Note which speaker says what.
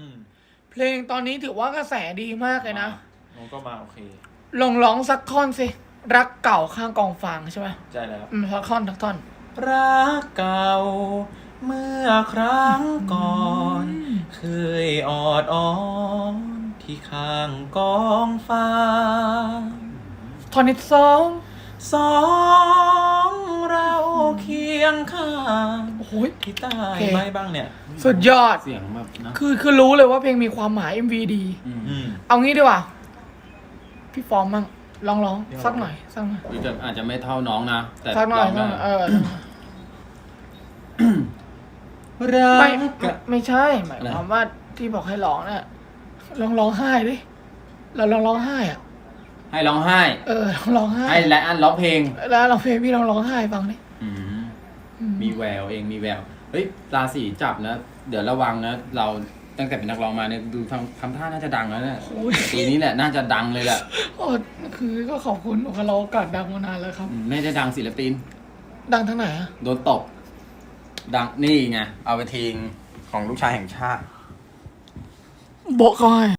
Speaker 1: อืม
Speaker 2: เพลงตอนนี้ถือว่ากระแสดีมากเลยนะ
Speaker 1: น้องก็มาโอเค
Speaker 2: ลองร้องสักท่อนสิ รักเก่าข้างกองฟางใช่ไหม
Speaker 1: ใช่แล้ว
Speaker 2: อืมสักท่อนสักท่อน
Speaker 1: รักเก่า เมื่อครั้งก่อน เคยออดอ้อนที่ข้างกองฟ้า
Speaker 2: ท่อนที่สอง
Speaker 1: สองเราเคี ยงข้าง
Speaker 2: โอ้โห
Speaker 1: กีตาร์
Speaker 2: โอเค
Speaker 1: ไหมบ้างเนี่ย
Speaker 2: สุดยอด
Speaker 3: เสียงแบบนะ
Speaker 2: คือคือรู้เลยว่าเพลงมีความหมาย MV ดี
Speaker 3: อืม
Speaker 1: อืม
Speaker 2: เอางี้ดีกว่า พี่ฟอร์มมั่งลองร้อง
Speaker 1: เดี๋ยว
Speaker 2: สักหน่อยสักหน่อย
Speaker 3: หรือจะอาจจะไม่เท่าน้องนะ แต่
Speaker 2: สักหน่อย
Speaker 3: ร้ง
Speaker 2: สักหน่อยเอ
Speaker 3: ได้
Speaker 2: อ
Speaker 1: รั
Speaker 2: ไม่
Speaker 1: ก
Speaker 2: ไม่ใช่หมายความว่าที่บอกให้ร้องเนี่ยลองร้องไห้ดิเราลองร้องไห้อะ
Speaker 3: ให้ร้องไห้
Speaker 2: เออลองร้องไห้
Speaker 3: ให้ไลอันร้องเพลง
Speaker 2: แล้วเราเพลงพี่ลองร้องไห้ฟังดิ
Speaker 3: อืม
Speaker 2: อื ม
Speaker 3: มีแววเองมีแววเฮ้ยราศีจับนะ เดี๋ยวระวังนะ เราตั้งแต่เป็นนักร้องมาเนี่ยดูทำทำท่าน่าจะดังแล้วเนี่ย
Speaker 2: โอ้ย
Speaker 3: ปีนี้แหละน่าจะดังเลยแหละ
Speaker 2: โอ้คือก็ขอบคุณโอคาเราโอกาสดังมานานแล้วครับ
Speaker 3: อืมไม่ได้ดังศิลปิน
Speaker 2: ดังทั้งไหนอะ
Speaker 3: โดนตบ ดังนี่ไง เอาไปทิ้งของลูกชายแห่งชาติ
Speaker 2: โบะเขาให้